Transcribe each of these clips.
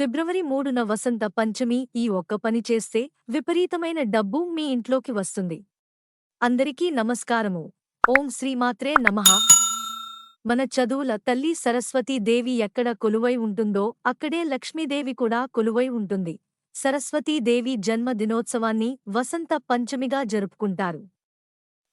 ఫిబ్రవరి మూడున వసంత పంచమి ఈ ఒక్క పని చేస్తే విపరీతమైన డబ్బు మీ ఇంట్లోకి వస్తుంది. అందరికీ నమస్కారము. ఓం శ్రీమాత్రే నమః. మన చదువుల తల్లి సరస్వతీ దేవి ఎక్కడ కొలువై ఉంటుందో అక్కడే లక్ష్మీదేవి కూడా కొలువై ఉంటుంది. సరస్వతీదేవి జన్మ దినోత్సవాన్ని వసంత పంచమిగా జరుపుకుంటారు.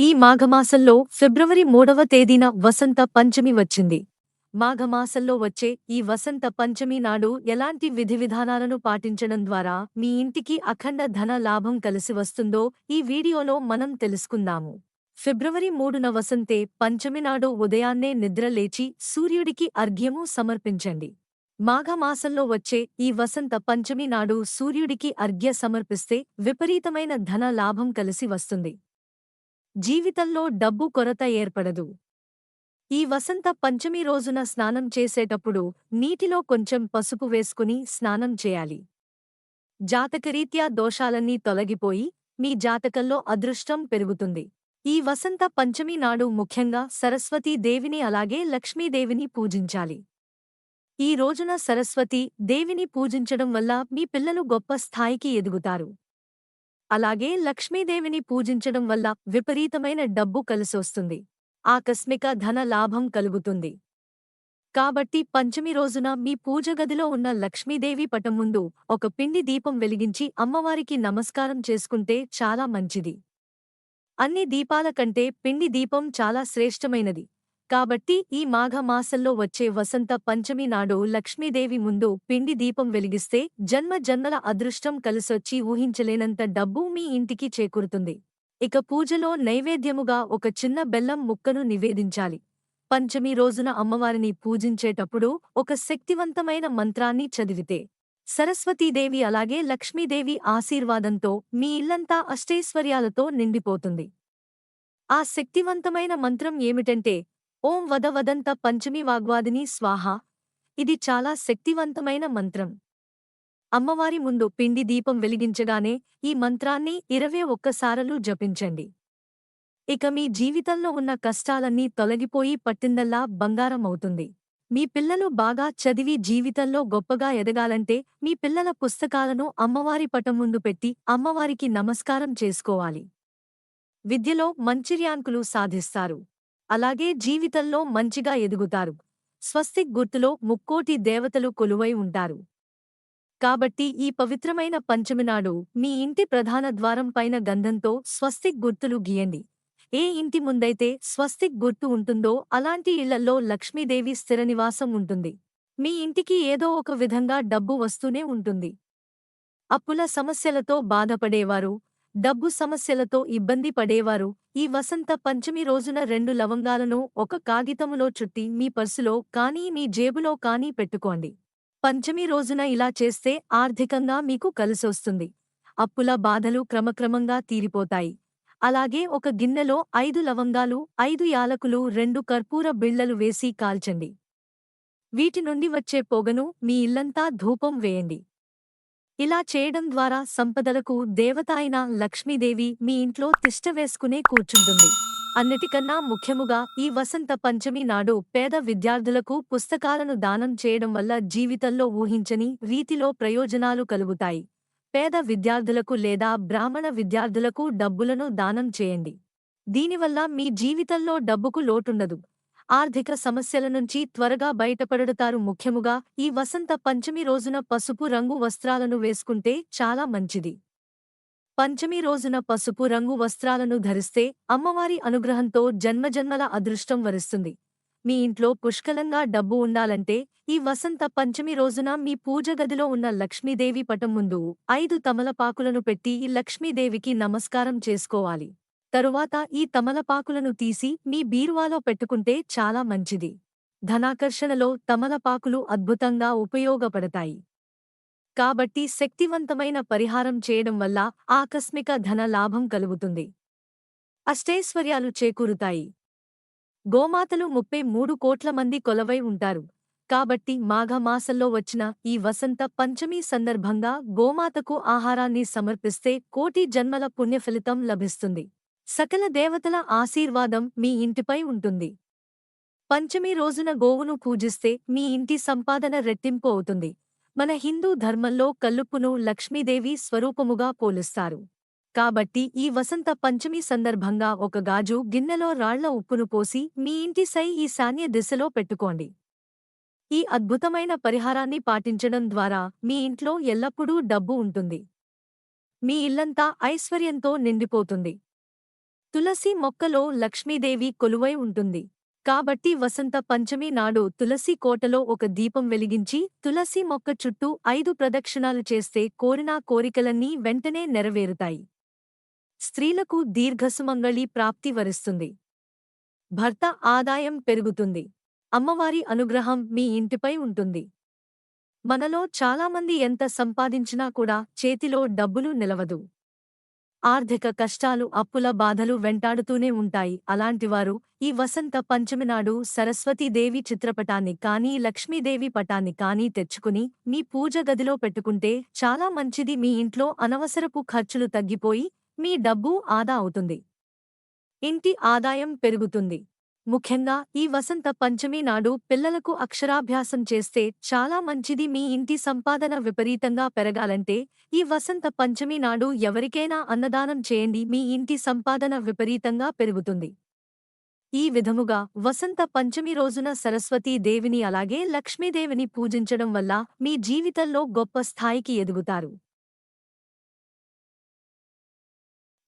ఈ మాఘమాసంలో ఫిబ్రవరి మూడవ తేదీన వసంత పంచమి వచ్చింది. మాఘమాసంలో వచ్చే ఈ వసంత పంచమి నాడు ఎలాంటి విధి విధానాలను పాటించడం ద్వారా మీ ఇంటికి అఖండ ధన లాభం కలిసి వస్తుందో ఈ వీడియోలో మనం తెలుసుకుందాము. ఫిబ్రవరి మూడున వసంతే పంచమి నాడు ఉదయాన్నే నిద్రలేచి సూర్యుడికి అర్ఘ్యము సమర్పించండి. మాఘమాసంలో వచ్చే ఈ వసంత పంచమి నాడు సూర్యుడికి అర్ఘ్య సమర్పిస్తే విపరీతమైన ధన లాభం కలిసి వస్తుంది. జీవితంలో డబ్బు కొరత ఏర్పడదు. ఈ వసంత పంచమి రోజున స్నానం చేసేటప్పుడు నీటిలో కొంచెం పసుపు వేసుకుని స్నానం చేయాలి. జాతకరీత్యా దోషాలన్నీ తొలగిపోయి మీ జాతకంలో అదృష్టం పెరుగుతుంది. ఈ వసంత పంచమి నాడు ముఖ్యంగా సరస్వతీ దేవిని అలాగే లక్ష్మీదేవిని పూజించాలి. ఈ రోజున సరస్వతి దేవిని పూజించడం వల్ల మీ పిల్లలు గొప్ప స్థాయికి ఎదుగుతారు. అలాగే లక్ష్మీదేవిని పూజించడం వల్ల విపరీతమైన డబ్బు కలిసొస్తుంది. ఆకస్మిక ధన లాభం కలుగుతుంది. కాబట్టి పంచమి రోజున మీ పూజగదిలో ఉన్న లక్ష్మీదేవి పటం ముందు ఒక పిండి దీపం వెలిగించి అమ్మవారికి నమస్కారం చేసుకుంటే చాలా మంచిది. అన్ని దీపాల కంటే పిండి దీపం చాలా శ్రేష్టమైనది. కాబట్టి ఈ మాఘ మాసంలో వచ్చే వసంత పంచమి నాడు లక్ష్మీదేవి ముందు పిండి దీపం వెలిగిస్తే జన్మ జన్మల అదృష్టం కలిసొచ్చి ఊహించలేనంత డబ్బు మీ ఇంటికి చేకూరుతుంది. ఇక పూజలో నైవేద్యముగా ఒక చిన్న బెల్లం ముక్కను నివేదించాలి. పంచమి రోజున అమ్మవారిని పూజించేటప్పుడు ఒక శక్తివంతమైన మంత్రాన్ని చదివితే సరస్వతీదేవి అలాగే లక్ష్మీదేవి ఆశీర్వాదంతో మీ ఇల్లంతా అష్టైశ్వర్యాలతో నిండిపోతుంది. ఆ శక్తివంతమైన మంత్రం ఏమిటంటే ఓం వద వదంత పంచమి వాగ్వాదిని స్వాహ. ఇది చాలా శక్తివంతమైన మంత్రం. అమ్మవారి ముందు పిండి దీపం వెలిగించగానే ఈ మంత్రాన్ని ఇరవై ఒక్కసారలు జపించండి. ఇక మీ జీవితంలో ఉన్న కష్టాలన్నీ తొలగిపోయి పట్టిందల్లా బంగారం అవుతుంది మీ పిల్లలు బాగా చదివి జీవితంలో గొప్పగా ఎదగాలంటే మీ పిల్లల పుస్తకాలను అమ్మవారి పటం ముందు పెట్టి అమ్మవారికి నమస్కారం చేసుకోవాలి. విద్యలో మంచి ర్యాంకులు సాధిస్తారు. అలాగే జీవితంలో మంచిగా ఎదుగుతారు. స్వస్తిక్ గుర్తులో ముక్కోటి దేవతలు కొలువై ఉంటారు. కాబట్టి ఈ పవిత్రమైన పంచమి నాడు మీ ఇంటి ప్రధాన ద్వారం పైన గంధంతో స్వస్తిక్ గుర్తులు గీయండి. ఏ ఇంటి ముందైతే స్వస్తిక్ గుర్తు ఉంటుందో అలాంటి ఇళ్ళలో లక్ష్మీదేవి స్థిర నివాసం ఉంటుంది. మీ ఇంటికి ఏదో ఒక విధంగా డబ్బు వస్తూనే ఉంటుంది. అప్పుల సమస్యలతో బాధపడేవారు డబ్బు సమస్యలతో ఇబ్బంది పడేవారు ఈ వసంత పంచమి రోజున రెండు లవంగాలను ఒక కాగితములో చుట్టి మీ పర్సులో కానీ మీ జేబులో కానీ పెట్టుకోండి. పంచమి రోజున ఇలా చేస్తే ఆర్థికంగా మీకు కలిసొస్తుంది. అప్పుల బాధలు క్రమక్రమంగా తీరిపోతాయి. అలాగే ఒక గిన్నెలో ఐదు లవంగాలు ఐదు యాలకులు రెండు కర్పూర బిళ్ళలు వేసి కాల్చండి. వీటి నుండి వచ్చే పొగను మీ ఇల్లంతా ధూపం వేయండి. ఇలా చేయడం ద్వారా సంపదలకు దేవత అయిన లక్ష్మీదేవి మీ ఇంట్లో తిష్ట వేసుకునే కూర్చుంటుంది. అన్నిటికన్నా ముఖ్యముగా ఈ వసంత పంచమి నాడు పేద విద్యార్థులకు పుస్తకాలను దానం చేయడం వల్ల జీవితంలో ఊహించని రీతిలో ప్రయోజనాలు కలుగుతాయి. పేద విద్యార్థులకు లేదా బ్రాహ్మణ విద్యార్థులకు డబ్బులను దానం చేయండి. దీనివల్ల మీ జీవితంలో డబ్బుకు లోటుండదు. ఆర్థిక సమస్యల నుంచి త్వరగా బయటపడతారు. ముఖ్యముగా ఈ వసంత పంచమి రోజున పసుపు రంగు వస్త్రాలను వేసుకుంటే చాలా మంచిది. పంచమి రోజున పసుపు రంగు వస్త్రాలను ధరిస్తే అమ్మవారి అనుగ్రహంతో జన్మజన్మల అదృష్టం వరిస్తుంది. మీ ఇంట్లో పుష్కలంగా డబ్బు ఉండాలంటే ఈ వసంత పంచమి రోజున మీ పూజ గదిలో ఉన్న లక్ష్మీదేవి పటం ముందు ఐదు తమలపాకులను పెట్టి ఈ లక్ష్మీదేవికి నమస్కారం చేసుకోవాలి. తరువాత ఈ తమలపాకులను తీసి మీ బీరువాలో పెట్టుకుంటే చాలా మంచిది. ధనాకర్షణలో తమలపాకులు అద్భుతంగా ఉపయోగపడతాయి. కాబట్టి శక్తివంతమైన పరిహారం చేయడం వల్ల ఆకస్మిక ధన లాభం కలుగుతుంది. అష్టైశ్వర్యాలు చేకూరుతాయి. గోమాతలు ముప్పై మూడు కోట్ల మంది కొలవై ఉంటారు. కాబట్టి మాఘమాసంలో వచ్చిన ఈ వసంత పంచమి సందర్భంగా గోమాతకు ఆహారాన్ని సమర్పిస్తే కోటి జన్మల పుణ్యఫలితం లభిస్తుంది. సకల దేవతల ఆశీర్వాదం మీ ఇంటిపై ఉంటుంది. పంచమి రోజున గోవును పూజిస్తే మీ ఇంటి సంపాదన రెట్టింపు అవుతుంది. మన హిందూ ధర్మంలో కల్లుప్పును లక్ష్మీదేవి స్వరూపముగా పోలుస్తారు. కాబట్టి ఈ వసంత పంచమి సందర్భంగా ఒక గాజు గిన్నెలో రాళ్ళ ఉప్పును పోసి మీ ఇంటి సై ఈశాన్య దిశలో పెట్టుకోండి. ఈ అద్భుతమైన పరిహారాన్ని పాటించడం ద్వారా మీ ఇంట్లో ఎల్లప్పుడూ డబ్బు ఉంటుంది. మీ ఇల్లంతా ఐశ్వర్యంతో నిండిపోతుంది. తులసి మొక్కలో లక్ష్మీదేవి కొలువై ఉంటుంది. కాబట్టి వసంత పంచమి నాడు తులసి కోటలో ఒక దీపం వెలిగించి తులసి మొక్క చుట్టూ ఐదు ప్రదక్షిణాలు చేస్తే కోరినా కోరికలన్నీ వెంటనే నెరవేరుతాయి. స్త్రీలకు దీర్ఘసుమంగళి ప్రాప్తి వరిస్తుంది. భర్త ఆదాయం పెరుగుతుంది. అమ్మవారి అనుగ్రహం మీ ఇంటిపై ఉంటుంది. మనలో చాలామంది ఎంత సంపాదించినా కూడా చేతిలో డబ్బులు నిలవదు. ఆర్థిక కష్టాలు అప్పుల బాధలు వెంటాడుతూనే ఉంటాయి. అలాంటివారు ఈ వసంత పంచమి నాడు సరస్వతీదేవి చిత్రపటాన్ని కానీ లక్ష్మీదేవి పటాన్ని కానీ తెచ్చుకుని మీ పూజ గదిలో పెట్టుకుంటే చాలా మంచిది. మీ ఇంట్లో అనవసరపు ఖర్చులు తగ్గిపోయి మీ డబ్బు ఆదా అవుతుంది. ఇంటి ఆదాయం పెరుగుతుంది. ముఖ్యంగా ఈ వసంత పంచమి నాడు పిల్లలకు అక్షరాభ్యాసం చేస్తే చాలా మంచిది. మీ ఇంటి సంపాదన విపరీతంగా పెరగాలంటే ఈ వసంత పంచమి నాడు ఎవరికైనా అన్నదానం చేయండి. మీ ఇంటి సంపాదన విపరీతంగా పెరుగుతుంది. ఈ విధముగా వసంత పంచమి రోజున సరస్వతీ దేవిని అలాగే లక్ష్మీదేవిని పూజించడం వల్ల మీ జీవితంలో గొప్ప స్థాయికి ఎదుగుతారు.